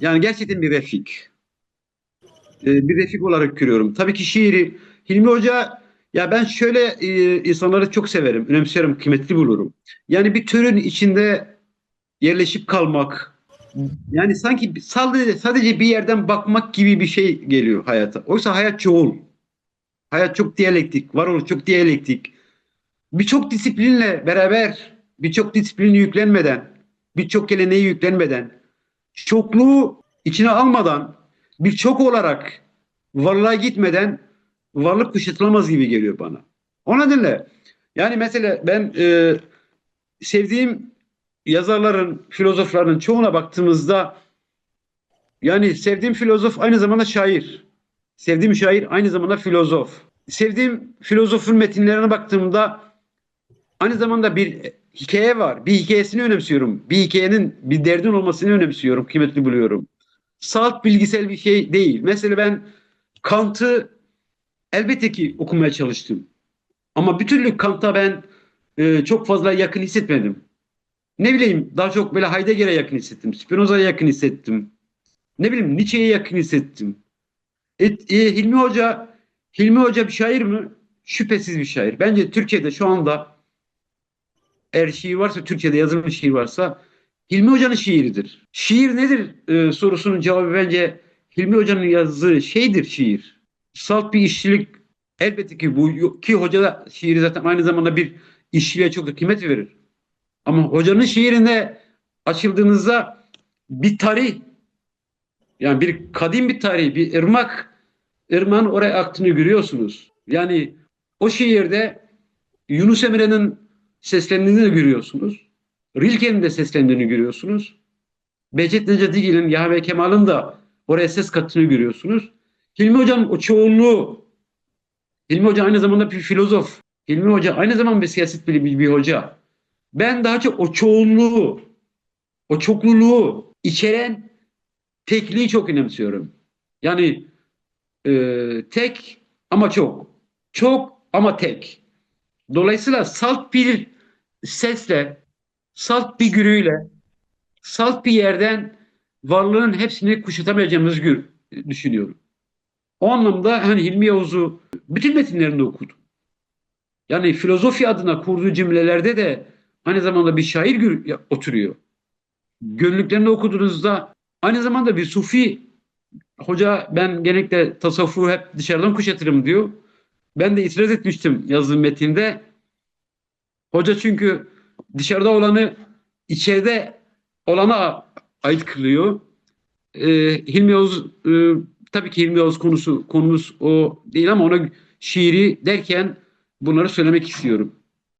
Yani gerçekten bir refik. Ee, bir refik olarak görüyorum. Tabii ki şiiri Hilmi Hoca ya ben şöyle e, insanları çok severim, önemserim, kıymetli bulurum. Yani bir türün içinde yerleşip kalmak, yani sanki sadece, sadece bir yerden bakmak gibi bir şey geliyor hayata. Oysa hayat çoğul. Hayat çok diyalektik, varoluş çok diyalektik. Birçok disiplinle beraber, birçok disiplin yüklenmeden, birçok geleneği yüklenmeden, çokluğu içine almadan, birçok olarak varlığa gitmeden varlık kuşatılamaz gibi geliyor bana. O nedenle yani mesela ben e, sevdiğim yazarların, filozofların çoğuna baktığımızda yani sevdiğim filozof aynı zamanda şair. Sevdiğim şair aynı zamanda filozof. Sevdiğim filozofun metinlerine baktığımda aynı zamanda bir hikaye var. Bir hikayesini önemsiyorum. Bir hikayenin bir derdin olmasını önemsiyorum, kıymetli buluyorum. Salt bilgisel bir şey değil. Mesela ben Kant'ı elbette ki okumaya çalıştım. Ama bir türlü Kant'a ben e, çok fazla yakın hissetmedim. Ne bileyim daha çok böyle Heidegger'e yakın hissettim. Spinoza'ya yakın hissettim. Ne bileyim Nietzsche'ye yakın hissettim. E, e, Hilmi Hoca Hilmi Hoca bir şair mi? Şüphesiz bir şair. Bence Türkiye'de şu anda eğer şiir varsa, Türkçe'de yazılmış şiir varsa Hilmi Hoca'nın şiiridir. Şiir nedir e, sorusunun cevabı bence Hilmi Hoca'nın yazdığı şeydir şiir. Salt bir işçilik elbette ki bu ki hoca da şiiri zaten aynı zamanda bir işçiliğe çok kıymet verir. Ama hocanın şiirinde açıldığınızda bir tarih yani bir kadim bir tarih, bir ırmak ırmağın oraya aktığını görüyorsunuz. Yani o şiirde Yunus Emre'nin seslendiğini görüyorsunuz. Rilke'nin de seslendiğini görüyorsunuz. Behçet Necatigil'in, Yahve Kemal'ın da oraya ses kattığını görüyorsunuz. Hilmi Hoca'nın o çoğunluğu, Hilmi Hoca aynı zamanda bir filozof. Hilmi Hoca aynı zamanda bir siyaset bilimi bir hoca. Ben daha çok o çoğunluğu, o çokluluğu içeren tekliği çok önemsiyorum. Yani e, tek ama çok. Çok ama tek. Dolayısıyla salt bir sesle, salt bir gürüyle, salt bir yerden varlığın hepsini kuşatamayacağımızı düşünüyorum. O anlamda hani Hilmi Yavuz'u bütün metinlerinde okudum. Yani filozofi adına kurduğu cümlelerde de aynı zamanda bir şair oturuyor. Gönlüklerini okuduğunuzda aynı zamanda bir sufi hoca ben genellikle tasavvufu hep dışarıdan kuşatırım diyor. Ben de itiraz etmiştim yazdığım metinde. Hoca çünkü dışarıda olanı içeride olana ait kılıyor. Ee, Hilmi Yavuz e, tabii ki Hilmi Yavuz konusu konumuz o değil ama ona şiiri derken bunları söylemek istiyorum.